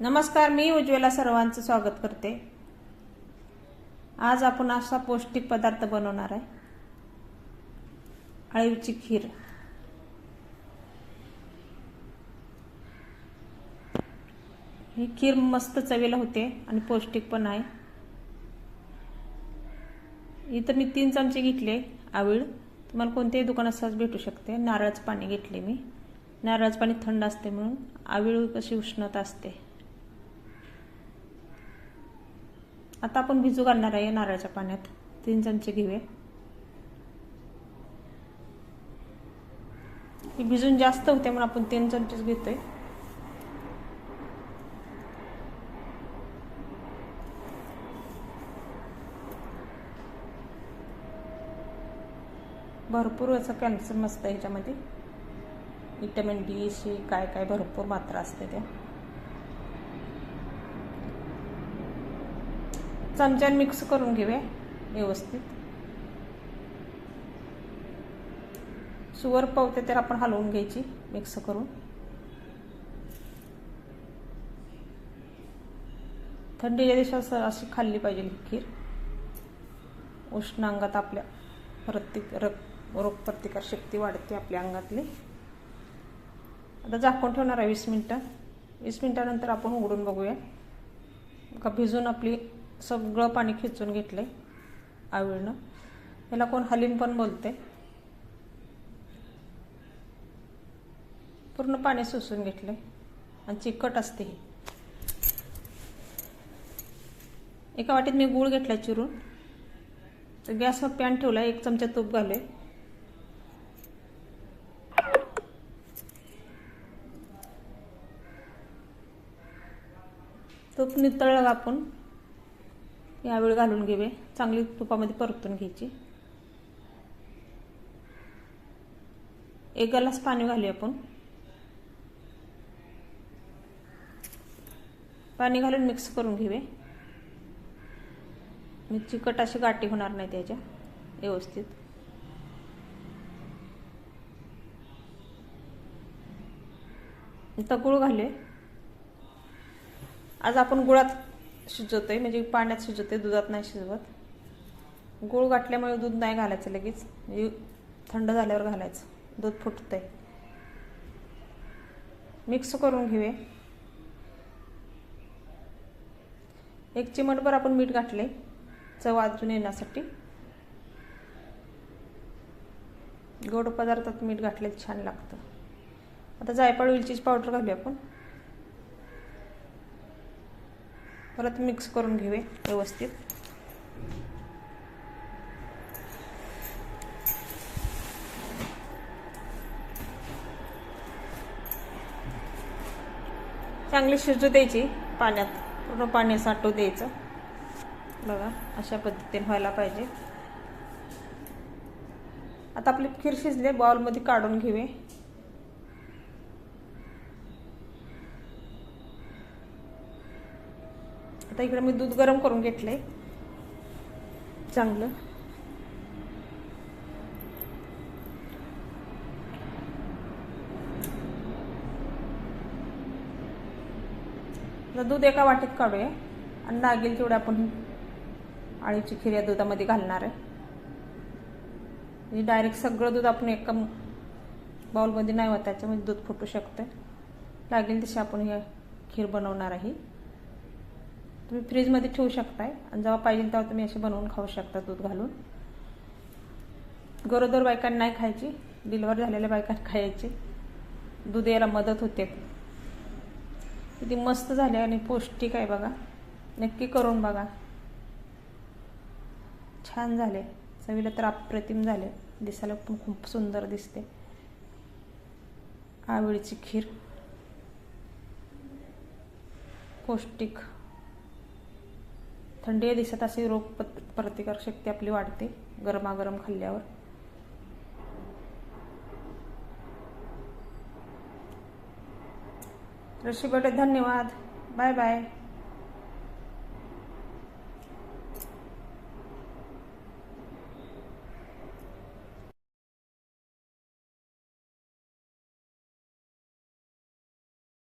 नमस्कार मी उज्ज्वला सर्वांचं स्वागत करते. आज आपण असा पौष्टिक पदार्थ बनवणार आहे. अळीवची खीर. ही खीर मस्त चवीला होते आणि पौष्टिक पण आहे. इथं मी तीन चमचे घेतले आवळ. तुम्हाला कोणत्याही दुकानात सहज भेटू शकते. नारळाचं पाणी घेतले मी. नारळाचं पाणी थंड असते म्हणून आवळ कशी उष्णता असते. आता आपण भिजू घालणार आहे नारळाच्या पाण्यात. तीन चमचे घेऊया भिजून जास्त होते म्हणून आपण तीन चमचेच घेतोय. भरपूर असं कॅल्शियम असतं ह्याच्यामध्ये. विटॅमिन डी सी काय काय भरपूर मात्रा असते त्या. चमच्यान मिक्स करून घेऊया व्यवस्थित. सुवर पावते तर आपण हलवून घ्यायची मिक्स करून. थंडीच्या दिवसात अशी खाल्ली पाहिजे खीर. उष्ण अंगात आपल्या प्रतिक रक रोगप्रतिकार शक्ती वाढते आपल्या अंगातली. आता झाकून ठेवणार आहे वीस मिनटं. वीस मिनटानंतर आपण उघडून बघूया. का भिजून आपली सगळं पाणी खेचून घेतलं आहे आवळीनं. याला कोण हलीम पण बोलते पूर्ण पाणी सुसून घेतलं आणि चिकट असते ही. एका वाटीत मी गूळ घेतला चिरून. तर गॅसवर पॅन ठेवला एक चमचा तूप घाले तूप नितळलं आपण यावेळी घालून घेवे. चांगली तुपामध्ये परतून घ्यायची. एक ग्लास पाणी घालूया आपण. पाणी घालून मिक्स करून घेवे. मी चिकट अशी गाठी होणार नाही त्याच्या. व्यवस्थित. आता गुळ घालूया. आज आपण गुळात शिजवतोय. म्हणजे पाण्यात शिजवते दुधात नाही शिजवत. गुळ गाठल्यामुळे दूध नाही घालायचं लगेच. म्हणजे थंड झाल्यावर घालायचं. दूध फुटतंय. मिक्स करून घेऊया. एक चिमटभर आपण मीठ घातले चव अजून येण्यासाठी. गोड पदार्थात मीठ घातले छान लागतं. आता जायफळ वेलचीची पावडर घालूया आपण. परत मिक्स करून घेऊ व्यवस्थित. चांगली शिजू द्यायची पाण्यात. पूर्ण पाणी साठवू द्यायचं. बघा अशा पद्धतीने व्हायला पाहिजे. आता आपली खीर शिजले बॉलमध्ये काढून घेऊ आता इकडे मी दूध गरम करून घेतलंय. चांगलं. दूध एका वाटीत काढूया. आणि लागेल तेवढं आपण आळीची खीर या दुधामध्ये घालणार आहे. डायरेक्ट सगळं दूध आपण एका बाउलमध्ये नाही होत त्याच्यामध्ये दूध फुटू शकतं लागेल तशी आपण ही खीर बनवणार आहे. तुम्ही फ्रीजमध्ये ठेवू शकताय. आणि जेव्हा पाहिजे तेव्हा तुम्ही असे बनवून खाऊ शकता दूध घालून. गरोदर बायकांना नाही खायची. डिलिव्हर झालेल्या बायकांना खायची. दूध यायला मदत होते. किती मस्त झाले आणि पौष्टिक आहे बघा. नक्की करून बघा. छान झाले. चवीला तर अप्रतिम झाले. दिसायला पण खूप सुंदर दिसते. आवळीची खीर. पौष्टिक. थंडी दिसत असे रोग प्रतिकार शक्ती आपली वाढते गरमागरम खाल्ल्यावर. रशी बटे धन्यवाद. Bye bye.